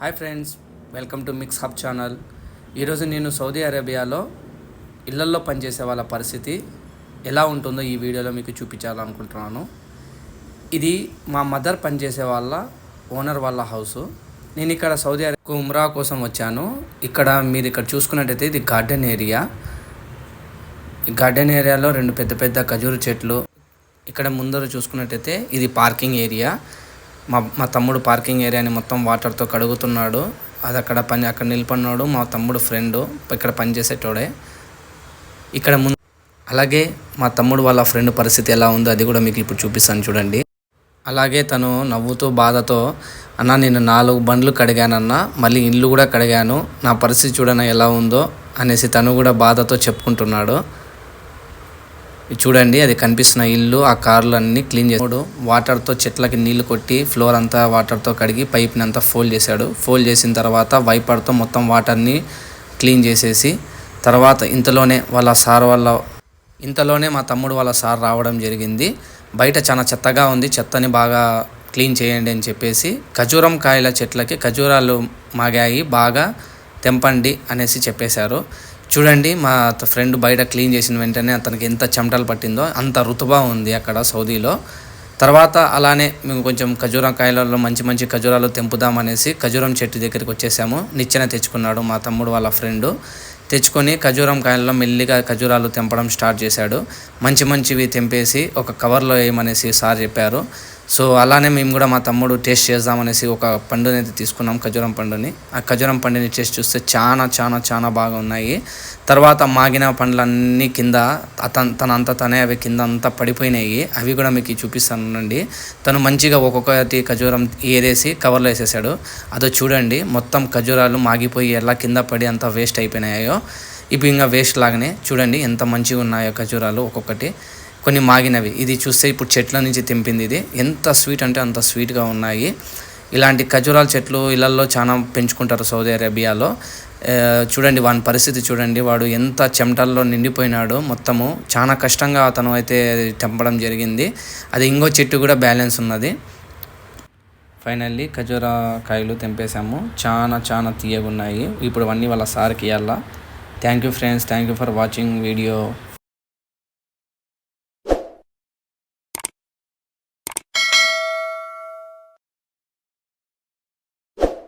Hi friends welcome to Mix Hub channel. ఈరోజు నేను Saudi అరేబియాలో ఇళ్ళల్లో పనిచేసే వాళ్ళ పరిస్థితి ఎలా ఉంటుందో ఈ వీడియోలో మీకు చూపించాలనుకుంటున్నాను. ఇది మా మదర్ పనిచేసే వాళ్ళ ఓనర్ వాళ్ళ హౌస్. నేను ఇక్కడ సౌదీ అరేబియా ఉమ్రా కోసం వచ్చాను. ఇక్కడ మీరు ఇక్కడ చూసుకున్నట్టయితే ఇది గార్డెన్ ఏరియా. ఈ గార్డెన్ ఏరియాలో రెండు పెద్ద పెద్ద ఖజూరు చెట్లు. ఇక్కడ ముందర చూసుకున్నట్టయితే ఇది పార్కింగ్ ఏరియా. మా మా తమ్ముడు పార్కింగ్ ఏరియాని మొత్తం వాటర్తో కడుగుతున్నాడు. అది అక్కడ పని అక్కడ నిలబడినాడు మా తమ్ముడు ఫ్రెండు ఇక్కడ పనిచేసేటోడే ఇక్కడ ముందు అలాగే మా తమ్ముడు వాళ్ళ ఫ్రెండ్ పరిస్థితి ఎలా ఉందో అది కూడా మీకు ఇప్పుడు చూపిస్తాను చూడండి. అలాగే తను నవ్వుతూ బాధతో అన్న నేను నాలుగు బండ్లు కడిగానన్న మళ్ళీ ఇల్లు కూడా కడిగాను. నా పరిస్థితి చూడన ఎలా ఉందో అనేసి తను కూడా బాధతో చెప్పుకుంటున్నాడు. చూడండి అది కనిపిస్తున్న ఇల్లు ఆ కార్లు అన్ని క్లీన్ చేసాడు వాటర్తో చెట్లకి నీళ్ళు కొట్టి ఫ్లోర్ అంతా వాటర్తో కడిగి పైప్ని అంతా ఫోల్డ్ చేశాడు. ఫోల్డ్ చేసిన తర్వాత వైపర్తో మొత్తం వాటర్ని క్లీన్ చేసేసి తర్వాత ఇంతలోనే వాళ్ళ సార్ వాళ్ళ ఇంతలోనే మా తమ్ముడు వాళ్ళ సార్ రావడం జరిగింది. బయట చాలా చెత్తగా ఉంది చెత్తని బాగా క్లీన్ చేయండి అని చెప్పేసి ఖజూరం కాయల చెట్లకి ఖజూరాలు మాగాయి బాగా తెంపండి అనేసి చెప్పేశారు. చూడండి మా ఫ్రెండ్ బయట క్లీన్ చేసిన వెంటనే అతనికి ఎంత చెమటలు పట్టిందో అంత రుతుబా ఉంది అక్కడ సౌదీలో. తర్వాత అలానే మేము కొంచెం ఖజూరం కాయలలో మంచి మంచి ఖజూరాలు తెంపుదామనేసి ఖజూరం చెట్టు దగ్గరికి వచ్చేసాము. నిచ్చెన తెచ్చుకున్నాడు మా తమ్ముడు వాళ్ళ ఫ్రెండ్. తెచ్చుకొని ఖజూరం కాయల్లో మెల్లిగా ఖజూరాలు తెంపడం స్టార్ట్ చేశాడు. మంచి మంచివి తెంపేసి ఒక కవర్లో వేయమనేసి సార్ చెప్పారు. సో అలానే మేము కూడా మా తమ్ముడు టేస్ట్ చేద్దామనేసి ఒక పండుని అయితే తీసుకున్నాం ఖజూరం పండుని. ఆ ఖజూరం పండుని టేస్ట్ చూస్తే చాలా చాలా చాలా బాగా ఉన్నాయి. తర్వాత మాగిన పండ్లన్నీ కింద అతను తన అంతా తనే అవి కింద అంతా పడిపోయినాయి. అవి కూడా మీకు చూపిస్తానండి తను మంచిగా ఒక్కొక్కటి ఖజూరం ఏరేసి కవర్లో వేసేసాడు. అదో చూడండి మొత్తం ఖజూరాలు మాగిపోయి ఎలా కింద పడి అంతా వేస్ట్ అయిపోయినాయో. ఇవి ఇంకా వేస్ట్ లాగానే చూడండి ఎంత మంచిగా ఉన్నాయో ఖజూరాలు ఒక్కొక్కటి. కొన్ని మాగినవి. ఇది చూస్తే ఇప్పుడు చెట్ల నుంచి తెంపింది ఇది. ఎంత స్వీట్ అంటే అంత స్వీట్గా ఉన్నాయి. ఇలాంటి ఖజూరాల చెట్లు ఇళ్ళలో చాలా పెంచుకుంటారు సౌదీ అరేబియాలో. చూడండి వాని పరిస్థితి చూడండి. వాడు ఎంత చెమటల్లో నిండిపోయినాడు మొత్తము. చాలా కష్టంగా అతను అయితే తెంపడం జరిగింది. అది ఇంకో చెట్టు కూడా బ్యాలెన్స్ ఉన్నది. ఫైనల్లీ ఖజూరా కాయలు తెంపేశాము. చాలా చాలా తీయగున్నాయి. ఇప్పుడు అన్నీ వాళ్ళ సార్కి ఇవ్వాలా thank you friends. Thank you for watching video.